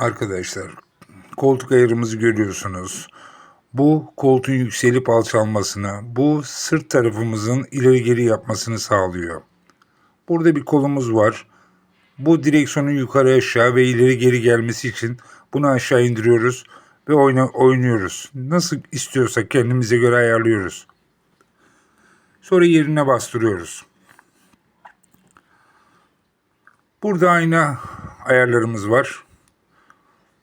Arkadaşlar koltuk ayarımızı görüyorsunuz. Bu koltuğun yükselip alçalmasını, bu sırt tarafımızın ileri geri yapmasını sağlıyor. Burada bir kolumuz var. Bu direksiyonun yukarı aşağı ve ileri geri gelmesi için bunu aşağı indiriyoruz ve oyna, oynuyoruz. Nasıl istiyorsak kendimize göre ayarlıyoruz. Sonra yerine bastırıyoruz. Burada ayna ayarlarımız var.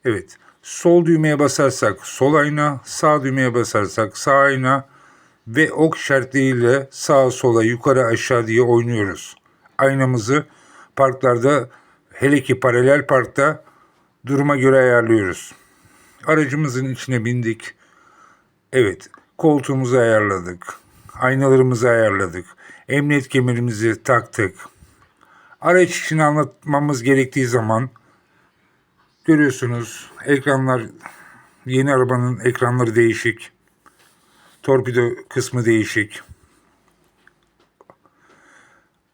Evet. Sol düğmeye basarsak sol ayna, sağ düğmeye basarsak sağ ayna ve ok işaretleriyle sağa sola yukarı aşağı diye oynuyoruz. Aynamızı parklarda hele ki paralel parkta duruma göre ayarlıyoruz. Aracımızın içine bindik. Evet, koltuğumuzu ayarladık. Aynalarımızı ayarladık. Emniyet kemerimizi taktık. Araç için anlatmamız gerektiği zaman görüyorsunuz ekranlar yeni arabanın ekranları değişik. Torpido kısmı değişik.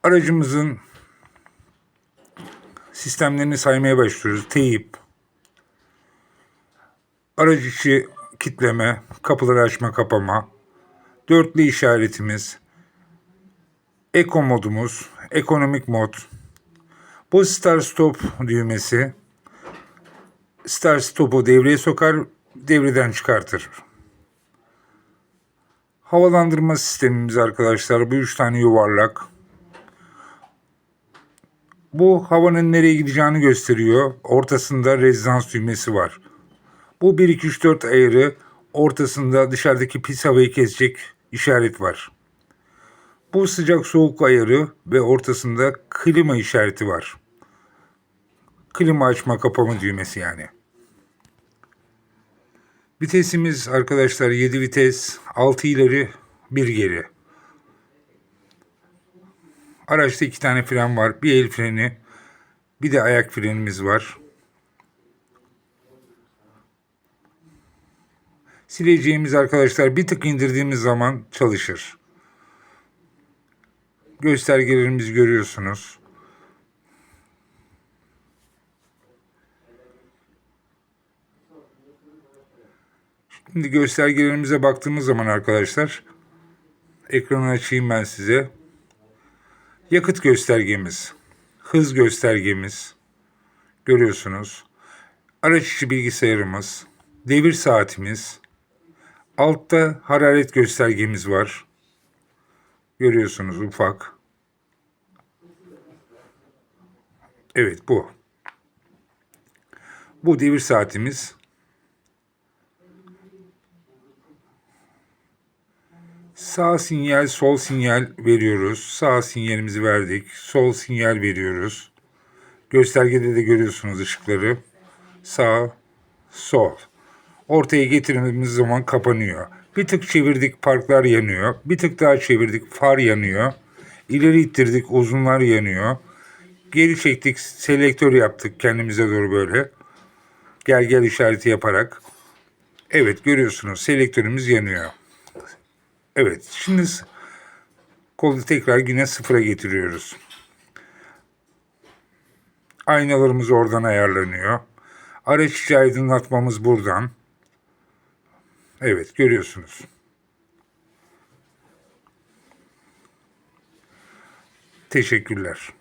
Aracımızın sistemlerini saymaya başlıyoruz. Teyip, aracı içi kitleme, kapıları açma kapama, dörtlü işaretimiz, Eko modumuz, ekonomik mod, bu start stop düğmesi, start stop'u devreye sokar, devreden çıkartır. Havalandırma sistemimiz arkadaşlar bu üç tane yuvarlak. Bu havanın nereye gideceğini gösteriyor. Ortasında rezidans düğmesi var. Bu 1 2 3 4 ayarı ortasında dışarıdaki pis havayı kesecek işaret var. Bu sıcak soğuk ayarı ve ortasında klima işareti var. Klima açma kapama düğmesi yani. Vitesimiz arkadaşlar 7 vites, 6 ileri, 1 geri. Araçta iki tane fren var. Bir el freni, bir de ayak frenimiz var. Sileceğimiz arkadaşlar bir tık indirdiğimiz zaman çalışır. Göstergelerimizi görüyorsunuz. Şimdi göstergelerimize baktığımız zaman arkadaşlar ekranı açayım ben size. Yakıt göstergemiz, hız göstergemiz görüyorsunuz. Araç içi bilgisayarımız, devir saatimiz, altta hararet göstergemiz var. Görüyorsunuz ufak. Evet bu. Bu devir saatimiz. Sağ sinyal, sol sinyal veriyoruz. Sağ sinyalimizi verdik. Sol sinyal veriyoruz. Göstergede de görüyorsunuz ışıkları. Sağ, sol. Ortaya getirdiğimiz zaman kapanıyor. Bir tık çevirdik parklar yanıyor. Bir tık daha çevirdik far yanıyor. İleri ittirdik uzunlar yanıyor. Geri çektik selektör yaptık kendimize doğru böyle. Gel gel işareti yaparak. Evet görüyorsunuz selektörümüz yanıyor. Evet şimdi kolu tekrar yine sıfıra getiriyoruz. Aynalarımız oradan ayarlanıyor. Araç içi aydınlatmamız buradan. Evet görüyorsunuz. Teşekkürler.